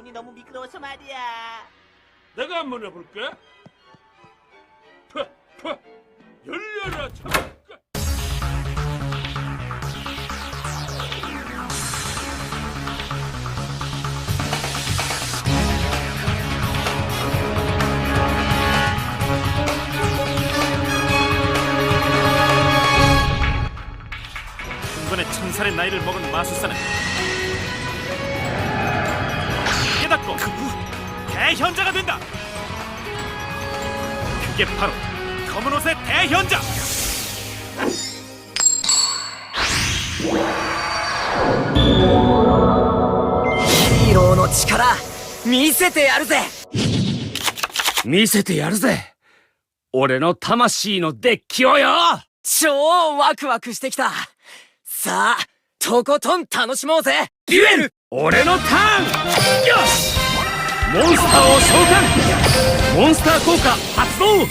문이 너무 미끄러워서 말이야. 내가 한번 해볼게. 푸, 푸, 열려라 참. 이번에 천살의 나이를 먹은 마술사는 대현자가 된 다. 그게 바로 검은옷의 대현 자. 히로의力,見せてやるぜ!見せてやるぜ.俺の魂のデッキをよ。超ワクワクしてきた。さあ、とことん楽しもうぜ。デュエル。俺のターン。よし。モンスターを召喚。モンスター効果発動。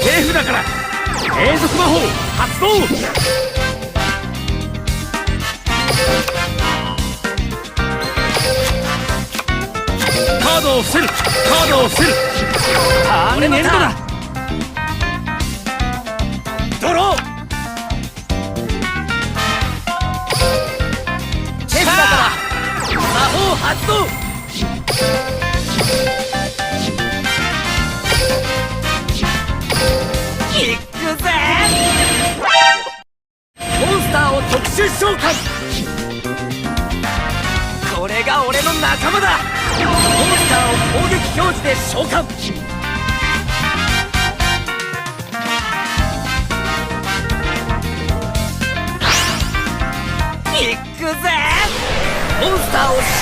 手札から。永続魔法発動。カードを伏せる。カードを伏せる。ターンエンドだ。ドロー発動。いくぜモンスターを特殊召喚。これが俺の仲間だ。モンスターを攻撃表示で召喚。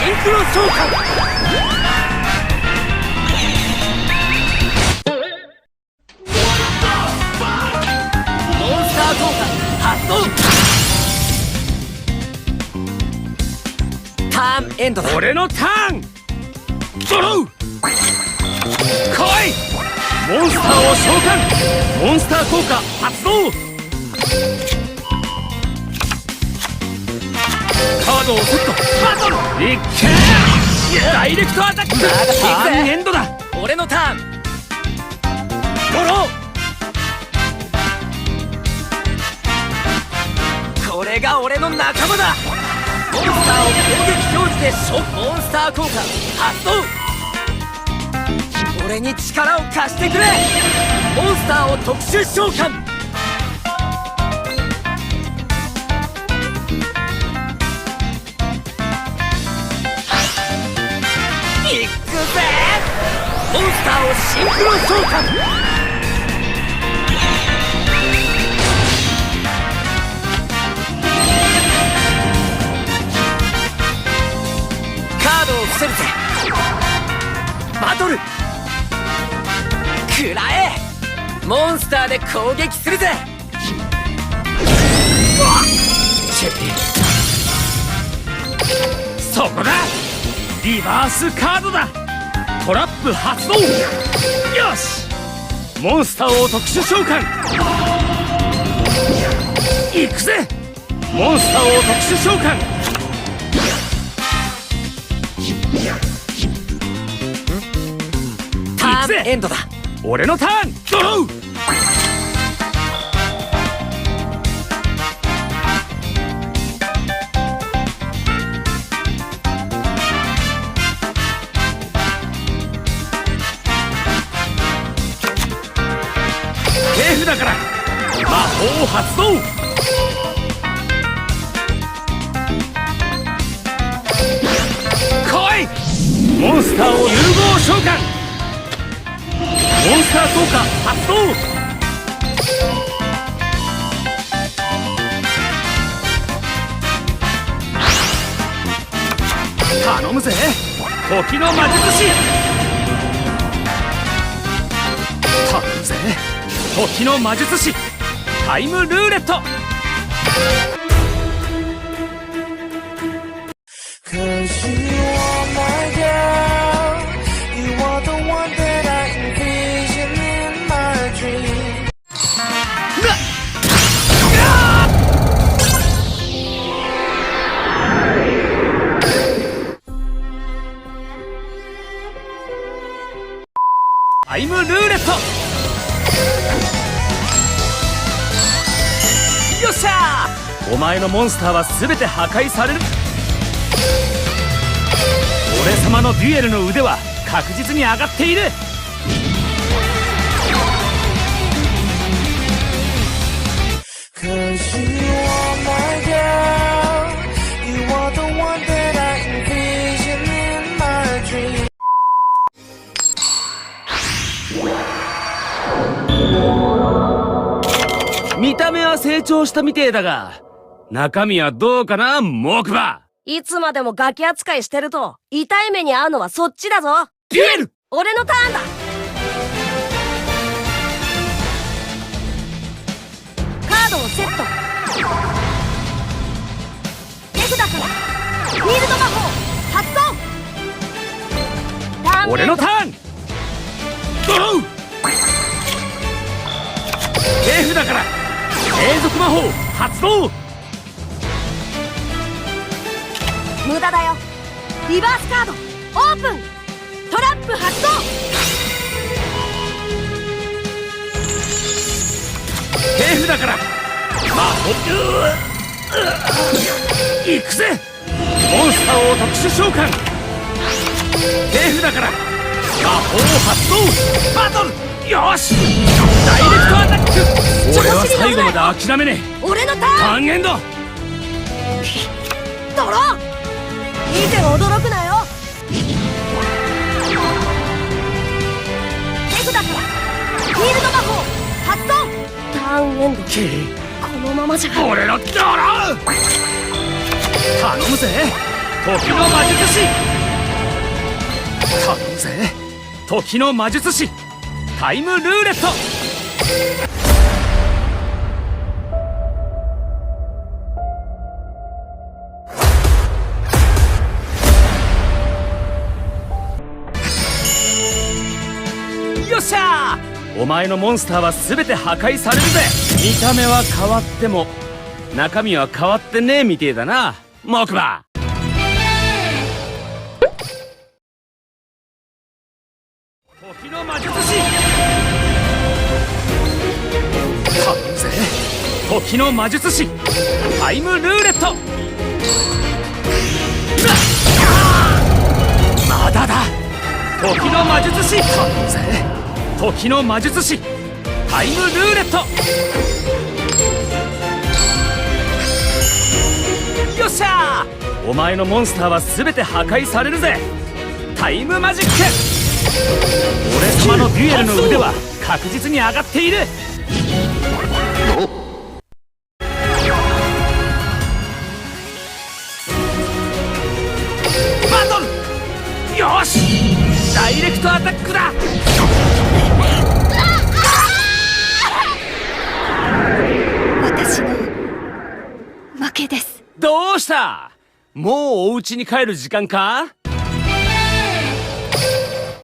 シンクロ召喚モンスター効果発動ターンエンドだ俺のターンドロー来いモンスターを召喚モンスター効果発動カードをセット。バトル。いっけダイレクトアタック。まだターンエンドだ。俺のターン。ドロ。ーこれが俺の仲間だ。モンスターを攻撃表示でショモンスター効果発動。俺に力を貸してくれ。モンスターを特殊召喚。スターをシンクロ召喚カードを伏せるぜ。バトル。食らえ。モンスターで攻撃するぜ。そこだ。リバースカードだ。ップ発動よし！モンスターを特殊召喚！行くぜ！モンスターを特殊召喚！ターンエンドだ。俺のターン！ドロー発動来い。モンスターを融合召喚。モンスター効果発動。頼むぜ。時の魔術師。頼むぜ。時の魔術師。タイムルーレット。ルーレット。お前のモンスターは全て破壊される。俺様のデュエルの腕は確実に上がっている。見た目は成長したみてえだが中身はどうかな木馬。いつまでもガキ扱いしてると、痛い目に遭うのはそっちだぞ。デュエル俺のターンだ。カードをセット。手札からフィールド魔法発動。俺のターン継続魔法発動！無駄だよ。リバースカードオープン！トラップ発動！手札から魔法！行くぜ！モンスターを特殊召喚！手札から魔法発動！バトルよしダイレクトアタック。俺は最後まで諦めねえ。俺のターン。半円だ。ドロー見て驚くなよ。手札からフィールド魔法発動。ターンエンドこのままじゃ俺のドロー頼むぜ。時の魔術師。頼むぜ。時の魔術師タイムルーレット。よっしゃお前のモンスターは全て破壊されるぜ。見た目は変わっても中身は変わってねえみてえだな。木馬。時の魔術師。タイムルーレット。まだだ。時の魔術師時の魔術師。タイムルーレット。よっしゃ。お前のモンスターは全て破壊されるぜ。タイムマジック。俺様のデュエルの腕は確実に上がっている。もうお家に帰る時間か？